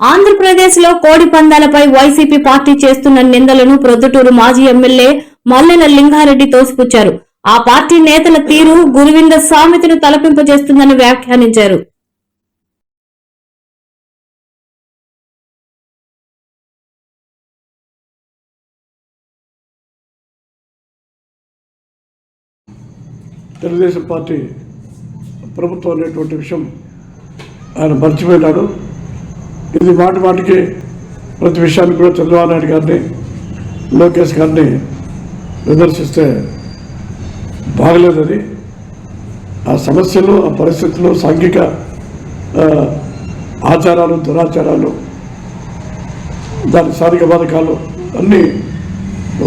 ఆంధ్రప్రదేశ్లో కోడి పందాలపై YCP party చేస్తున్న నిందలను ప్రొద్దుటూరు మాజీ ఎమ్మెల్యే మల్లెల లింగారెడ్డి తోసిపుచ్చారు. ఆ పార్టీ నేతల తీరు గురువింద సామెతను తలపింపజేస్తుందని వ్యాఖ్యానించారు. తెలుగుదేశం పార్టీ ప్రభుత్వం అనేటువంటి విషయం ఆయన మర్చిపోయినాడు. ఇది మాటి మాటికి ప్రతి విషయాన్ని కూడా చంద్రబాబు నాయుడు గారిని లోకేష్ గారిని విమర్శిస్తే బాగలేదని ఆ సమస్యలు ఆ పరిస్థితులు సాంఘిక ఆచారాలు దురాచారాలు దాని సాధిక బాధకాలు అన్నీ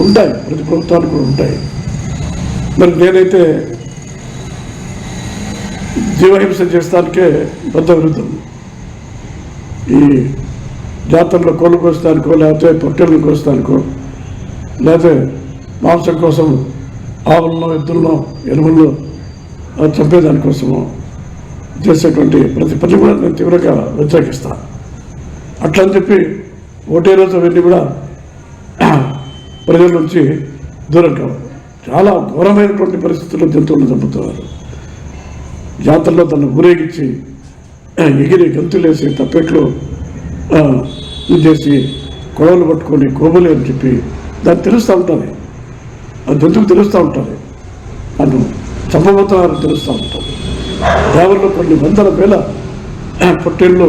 ఉంటాయి. ప్రతి ప్రభుత్వానికి కూడా ఉంటాయి. మరి నేనైతే జీవహింస చేస్తానికే బద్ద విరుద్ధం ఈ జాతరలో కోళ్ళు కోస్తానికో లేకపోతే పొట్టెలను కోస్తానికో లేకపోతే మాంసం కోసం ఆవులను ఎద్దులను ఎరువులను చంపేదానికోసము చేసేటువంటి ప్రతి పని కూడా నేను తీవ్రంగా వ్యతిరేకిస్తాను అట్లా అని చెప్పి ఒకటే రోజు వెళ్ళి కూడా ప్రజల నుంచి దూరం కావాలి చాలా ఘోరమైనటువంటి పరిస్థితుల్లో జంతువులను చంపుతున్నారు. జాతరలో తను ఊరేగించి ఎగిరి గంతులేసి తప్పెట్లు చేసి కొడవలు పట్టుకొని కోబలి అని చెప్పి దాన్ని తెలుస్తూ ఉంటుంది ఆ జంతువుకు తెలుస్తూ ఉంటుంది నన్ను చంపబోతున్నారని తెలుస్తూ ఉంటుంది దావరిలో కొన్ని వందల వేల ఆ, పొట్టేళ్ళు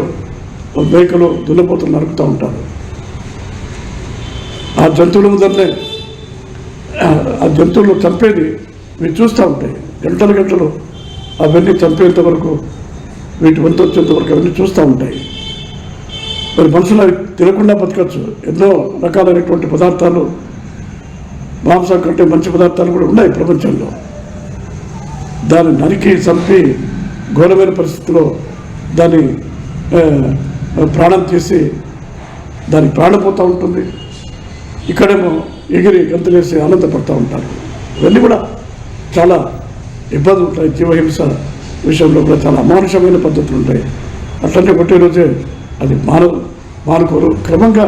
మేకలు దున్నపోతులు నరుకుతూ ఉంటారు. ఆ జంతువుల ముందరనే ఆ, ఆ జంతువులు చంపేది మీరు చూస్తూ ఉంటాయి. గంటలు గంటలు అవన్నీ చంపేంత వరకు వీటి వంతు వచ్చేంత వరకు అవన్నీ చూస్తూ ఉంటాయి. మరి మనుషులు తినకుండా బతకచ్చు. ఎన్నో రకాలైనటువంటి పదార్థాలు మాంసం కంటే మంచి పదార్థాలు కూడా ఉన్నాయి ప్రపంచంలో. దాన్ని నరికి చంపి ఘోరమైన పరిస్థితిలో దాన్ని ప్రాణం తీసి దానికి ప్రాణపోతూ ఉంటుంది. ఇక్కడేమో ఎగిరి గంతులేసి ఆనందపడుతూ ఉంటారు. ఇవన్నీ కూడా చాలా ఇబ్బందులు ఉంటాయి. జీవహింస విషయంలో కూడా చాలా అమానుషమైన పద్ధతులు ఉంటాయి. అట్లనే పుట్టినరోజే రోజే అది మాను మానుకోరు క్రమంగా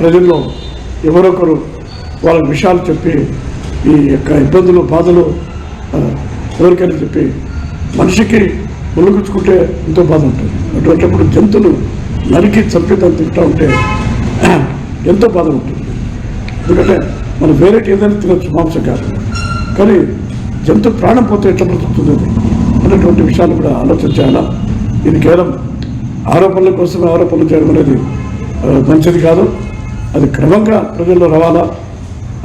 ప్రజల్లో ఎవరొకరు వాళ్ళ విషయాలు చెప్పి ఈ యొక్క ఇబ్బందులు బాధలు ఎవరికైనా చెప్పి మనిషికి ములుగుచ్చుకుంటే ఎంతో బాధ ఉంటుంది. అటువంటిప్పుడు జంతువులు నరికి చంపి దాన్ని తింటూ ఉంటే ఎంతో బాధ ఉంటుంది. ఎందుకంటే మనం వేరేటి ఏదైనా తినచ్చు మాంసం కాదు కానీ జంతు ప్రాణం పోతే ఎట్లా బ్రతుకుతుంది అన్నటువంటి విషయాలు కూడా ఆలోచించాలా ఇది కేవలం ఆరోపణల కోసం ఆరోపణలు చేయడం అనేది మంచిది కాదు. అది క్రమంగా ప్రజల్లో రావాలా?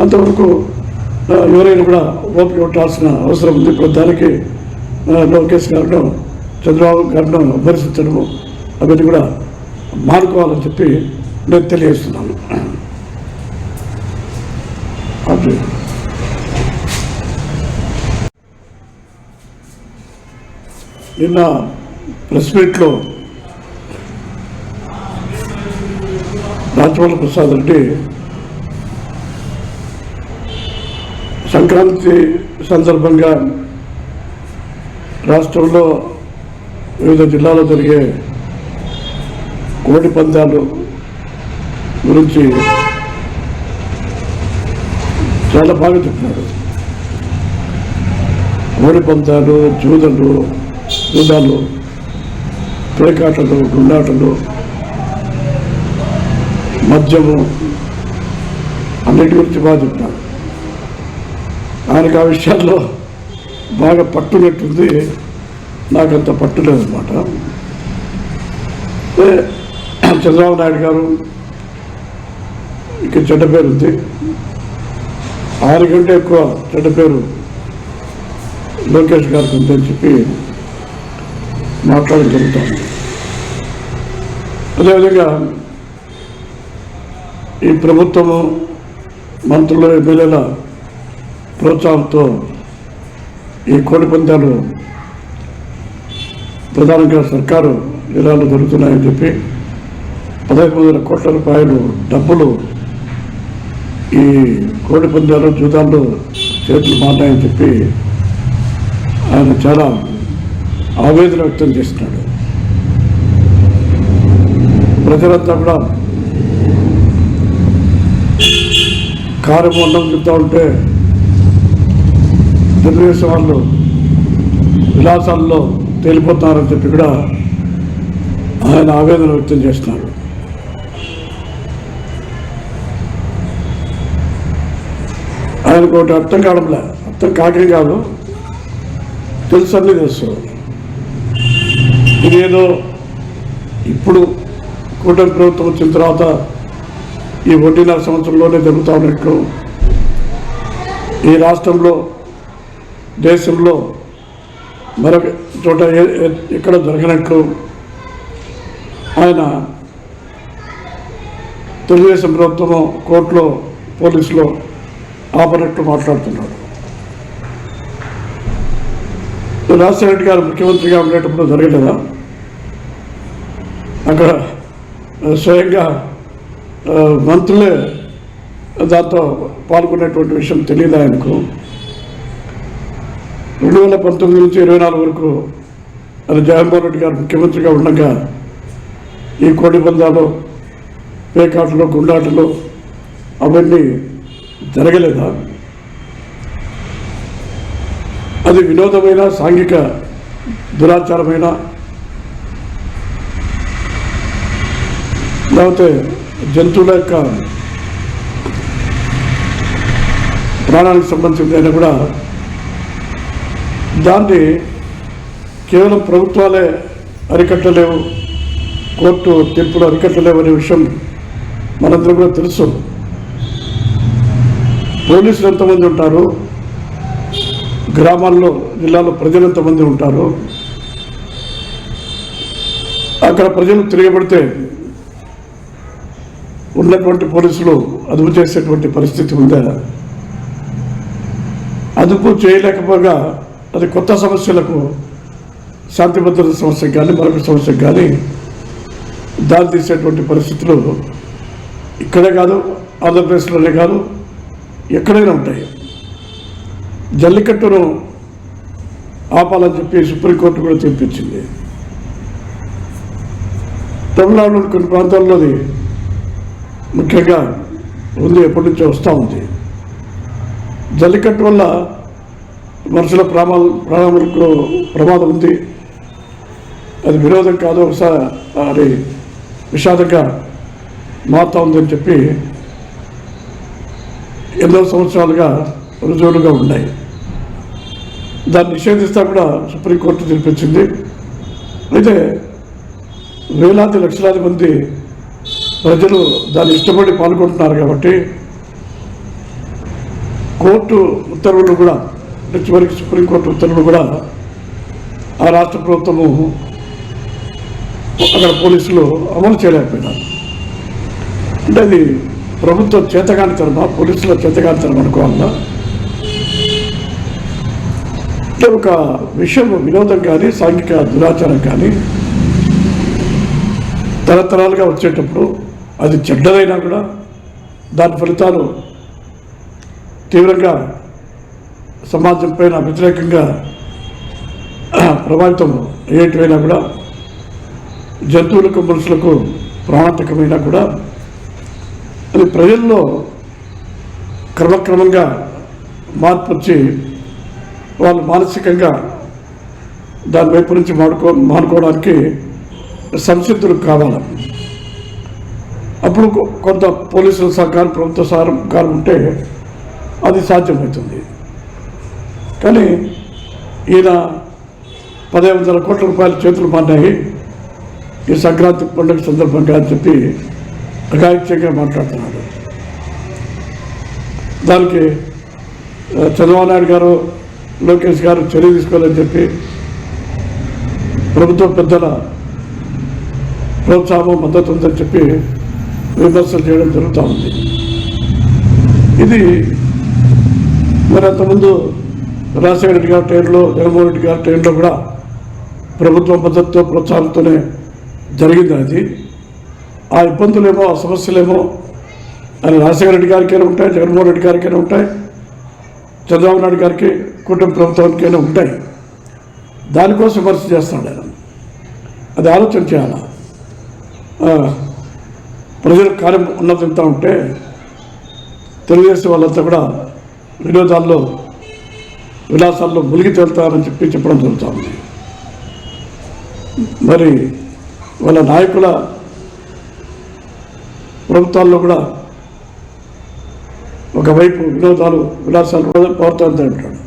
అంతవరకు ఎవరైనా కూడా ఓపిక పట్టాల్సిన అవసరం ఉంది. ఇప్పుడు దానికి లోకేష్ గారిను చంద్రబాబు గారిను విమర్శించడము అవన్నీ కూడా మానుకోవాలని చెప్పి నేను తెలియజేస్తున్నాను. నిన్న ప్రెస్ మీట్లో రాజమౌళి ప్రసాద్ రెడ్డి సంక్రాంతి సందర్భంగా రాష్ట్రంలో వివిధ జిల్లాలో జరిగే కోడి పందాలు గురించి చాలా బాగా చెప్పినారు కోడి పందాలు జూదలు జూదాలు పేకాటలు గుండాటలు మద్యము అన్నిటి గురించి బాగా చెప్పినాడు ఆయనకు ఆ విషయాల్లో బాగా పట్టునట్టుంది. నాకంత పట్టు లేదనమాట చంద్రబాబు నాయుడు గారు ఇక చెడ్డ పేరు ఉంది ఆయన కంటే ఎక్కువ చెడ్డ పేరు లోకేష్ గారికి ఉందని చెప్పి మాట్లాడడం జరుగుతుంది అదేవిధంగా ఈ ప్రభుత్వము మంత్రులు ఎమ్మెల్యేల ప్రోత్సాహంతో ఈ కోడి పందాలు ప్రధానంగా సర్కారు విధాలు జరుగుతున్నాయని చెప్పి పదహైదు వందల కోట్ల రూపాయలు డబ్బులు ఈ కోడి పందాలు జూదాలు చేతులు మాట్లాయని చెప్పి ఆయన చాలా ఆవేదన వ్యక్తం చేస్తున్నాడు. ప్రజలంతా కూడా కార్యమండం చెప్తా ఉంటే తెలుగుదేశం వాళ్ళు విలాసాల్లో తేలిపోతున్నారని చెప్పి కూడా ఆయన ఆవేదన వ్యక్తం చేస్తున్నారు. ఆయనకు ఒకటి అర్థం కావడంలే. అర్థం కాకే కాదు. తెలుసు అన్నీ తెలుసు ఇదేదో ఇప్పుడు కూటమి ప్రభుత్వం వచ్చిన తర్వాత ఈ ఒకటిన్నర సంవత్సరంలోనే జరుగుతూ ఉన్నట్లు ఈ రాష్ట్రంలో దేశంలో మరొక చోట ఎక్కడ జరగనట్లు ఆయన తెలుగుదేశం ప్రభుత్వము కోర్టులో పోలీసులో ఆపనట్లు మాట్లాడుతున్నాడు రాజశేఖర రెడ్డి గారు ముఖ్యమంత్రిగా ఉండేటప్పుడు జరగలేదా అక్కడ స్వయంగా మంత్రులే దాంతో పాల్గొనేటువంటి విషయం తెలియదు ఆయనకు? రెండు వేల పంతొమ్మిది నుంచి ఇరవై నాలుగు వరకు అది జగన్మోహన్ రెడ్డి గారు ముఖ్యమంత్రిగా ఉండగా ఈ కోడి పందాలు పేకాటలు గుండాటలు అవన్నీ జరగలేదా? అది వినోదమైన సాంఘిక దురాచారమైన. లేకపోతే జంతువుల యొక్క ప్రాణానికి సంబంధించినదైనా కూడా దాన్ని కేవలం ప్రభుత్వాలే అరికట్టలేవు కోర్టు తీర్పులు అరికట్టలేవు అనే విషయం మనందరం కూడా తెలుసు. పోలీసులు ఎంతమంది ఉంటారు? గ్రామాల్లో జిల్లాలో ప్రజలు ఎంతమంది ఉంటారు అక్కడ ప్రజలు తిరగబడితే ఉన్నటువంటి పోలీసులు అదుపు చేసేటువంటి పరిస్థితి ఉందా? అదుపు చేయలేకపోగా అది కొత్త సమస్యలకు శాంతి భద్రత సమస్యకు కానీ మరొక సమస్యకు కానీ దారి తీసేటువంటి పరిస్థితులు ఇక్కడే కాదు ఆంధ్రప్రదేశ్లోనే కాదు ఎక్కడైనా ఉంటాయి. జల్లికట్టును ఆపాలని చెప్పి సుప్రీంకోర్టు కూడా తీర్పిచ్చింది తమిళనాడులోని కొన్ని ప్రాంతాల్లోది ముఖ్యంగా ఉంది ఎప్పటి నుంచో వస్తూ ఉంది. జల్లికట్టు వల్ల మనుషుల ప్రామాద ప్రాణములకు ప్రమాదం ఉంది. అది విరోధం కాదు ఒకసారి అది విషాదంగా మారుతా ఉందని చెప్పి ఎన్నో సంవత్సరాలుగా రుజువులుగా ఉన్నాయి. దాన్ని నిషేధిస్తా కూడా సుప్రీంకోర్టు తెలిపించింది అయితే వేలాది లక్షలాది మంది ప్రజలు దాన్ని ఇష్టపడి పాల్గొంటున్నారు కాబట్టి కోర్టు ఉత్తర్వులు కూడా చివరికి సుప్రీంకోర్టు ఉత్తర్వులు కూడా ఆ రాష్ట్ర ప్రభుత్వము అక్కడ పోలీసులు అమలు చేయలేకపోయినారు. అంటే అది ప్రభుత్వ చేతగానితనమా పోలీసుల చేతగానితనం అనుకోవాలా? ఒక విషయం వినోదం కానీ సాంఘిక దురాచారం కానీ తరతరాలుగా వచ్చేటప్పుడు అది చెడ్డదైనా కూడా దాని ఫలితాలు తీవ్రంగా సమాజం పైన వ్యతిరేకంగా ప్రభావితం అయ్యేటివైనా కూడా జంతువులకు మనుషులకు ప్రాణాంతకమైనా కూడా అది ప్రజల్లో క్రమక్రమంగా మార్పు వచ్చి వాళ్ళు మానసికంగా దాని వైపు నుంచి మాడుకో మానుకోవడానికి సంసిద్ధులు కావాలి. అప్పుడు కొంత పోలీసుల సహకారం ప్రభుత్వ సహకారం ఉంటే అది సాధ్యమవుతుంది. కానీ ఈయన పదే వందల కోట్ల రూపాయల చేతులు మారినాయి ఈ సంక్రాంతి పండుగ సందర్భంగా అని చెప్పి అఘాయిత్యంగా మాట్లాడుతున్నాడు. దానికి చంద్రబాబు నాయుడు గారు లోకేష్ గారు చర్య తీసుకోవాలని చెప్పి ప్రభుత్వ పెద్దల ప్రోత్సాహం మద్దతు ఉందని చెప్పి విమర్శలు చేయడం జరుగుతూ ఉంది. ఇది మరి అంతకుముందు రాజశేఖర రెడ్డి గారి టైంలో జగన్మోహన్ రెడ్డి గారి టైంలో కూడా ప్రభుత్వ మద్దతుతో ప్రోత్సాహంతోనే జరిగింది అది. ఆ ఇబ్బందులేమో ఆ సమస్యలేమో అది రాజశేఖర రెడ్డి గారికైనా ఉంటాయి జగన్మోహన్ రెడ్డి గారికైనా ఉంటాయి చంద్రబాబు నాయుడు గారికి కుటుంబ ప్రభుత్వానికైనా ఉంటాయి. దానికోసం విమర్శ చేస్తాడు ఆయన. అది ఆలోచన చేయాలా? ప్రజల ప్రజలకు కార్యం ఉన్నతంతా ఉంటే తెలుగుదేశం వాళ్ళంతా కూడా వినోదాల్లో విలాసాల్లో మునిగి తేలుతారని చెప్పి చెప్పడం జరుగుతుంది మరి వాళ్ళ నాయకుల ప్రభుత్వాల్లో కూడా ఒకవైపు వినోదాలు విలాసాలు పవర్తో ఉంటాడు